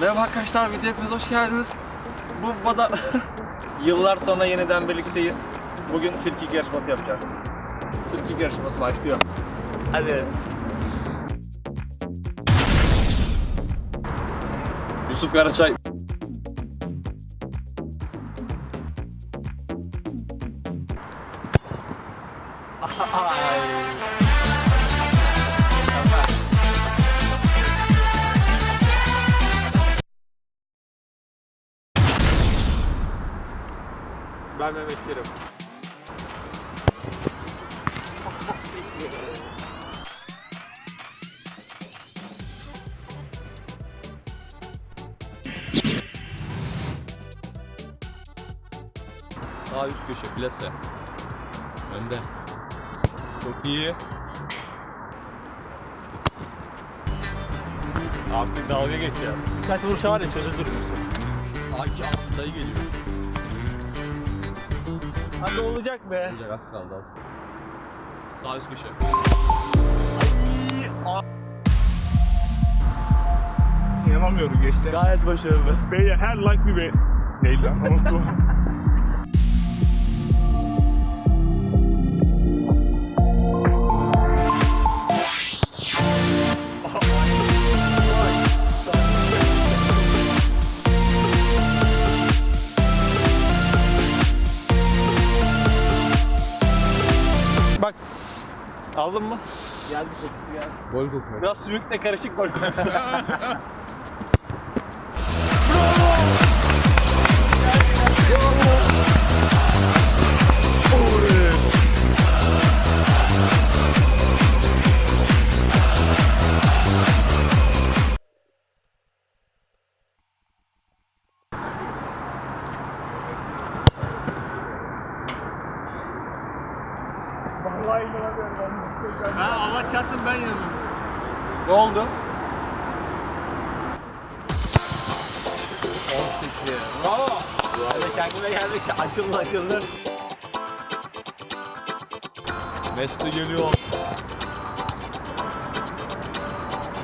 Merhaba arkadaşlar, video hepiniz hoş geldiniz. Bu vada... Yıllar sonra yeniden birlikteyiz. Bugün frikik yarışması yapacağız. Frikik yarışması başlıyor. Hadi. Yusuf Karaçay. Ben Mehmet Kerim. Sağ üst köşe plase. Önde. Çok iyi. Artık dalga geçeceğim. Kaç vuruş var ya çözüldür Şu Aki altındayı geliyor. Hadi olacak be. Olacak az kaldı az kaldı. Sağ üst köşe. İnanamıyorum gençler. Gayet başarılı. Beyler her like bir be... Neydi lan unuttum. Aldın mı? Geldi kokusu geldi. Gol kokuyor. Biraz sümükle karışık gol kokusu. Vallahi Ne oldu? 18. Bravo. Hadi kendime geldik. Açıldı açıldı. Messi geliyor.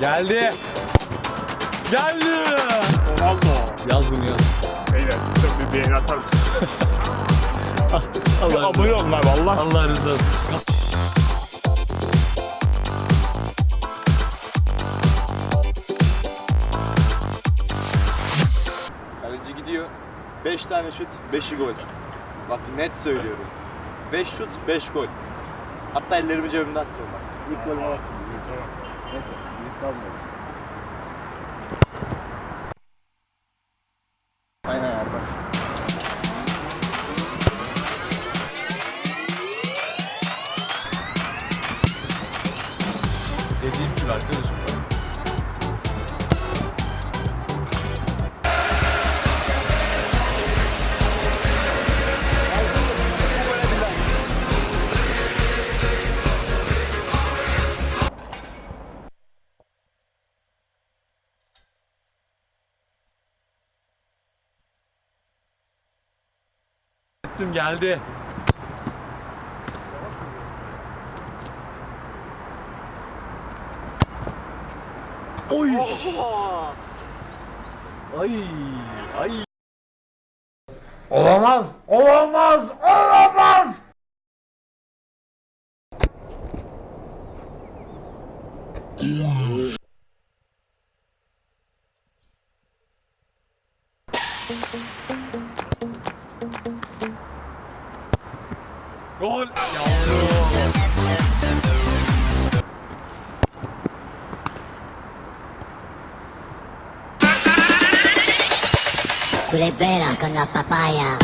Geldi. Geldi. Ronaldo. Yaz bunu yaz. Beyler bir beğeni atar mısın? Allah Abone olun abi Allah. Allah rızası 5 tane şut, 5'i gol. Bak net söylüyorum. 5 şut, 5 gol. Hatta ellerimi cebimden atıyorum bak. İlk golümü attım. Tamam. Neyse, biz kalmıyoruz. Gittim geldi. Oy. Ay ay. Olamaz, olamaz, olamaz. Gol. Yavrum. Tu le vera con la papaya.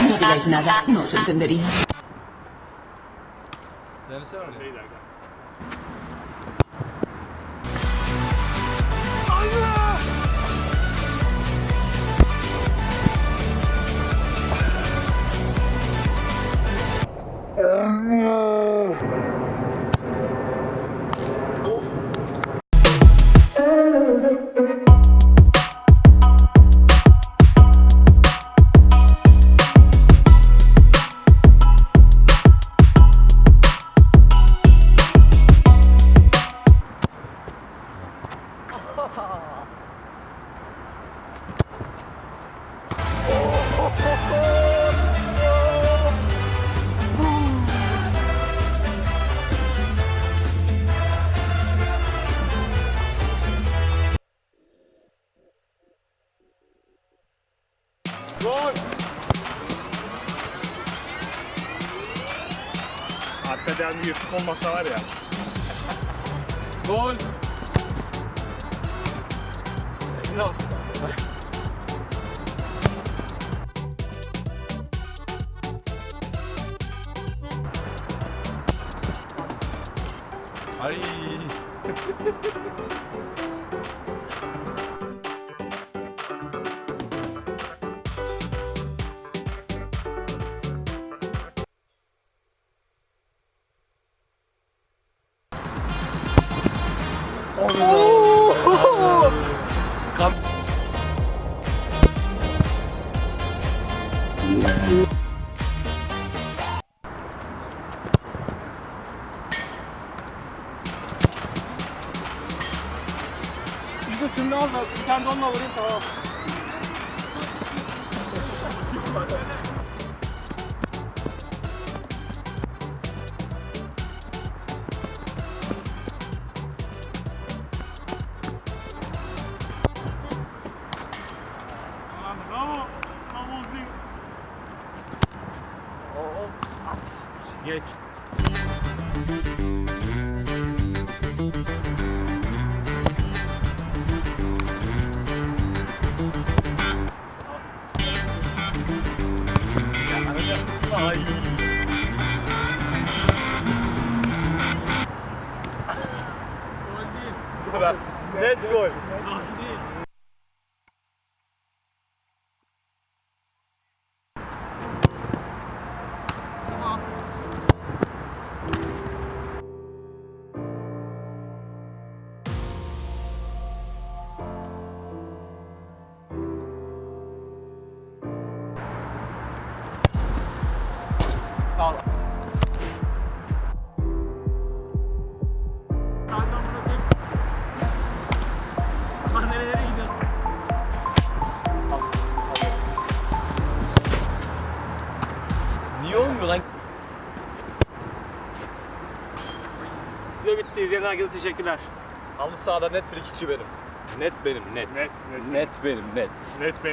No digáis nada, no os entendería. Arkadan bir yırtık olmasa var ya. Gol. Ay. 이거 준나서 비싼 돈 넣으면서. Geç. Net gol. Niye olmuyor lan? Video bitti. İzleyen herkese teşekkürler. Halı sahada net frikikçi benim. Net benim net. Net net Net benim net. net benim.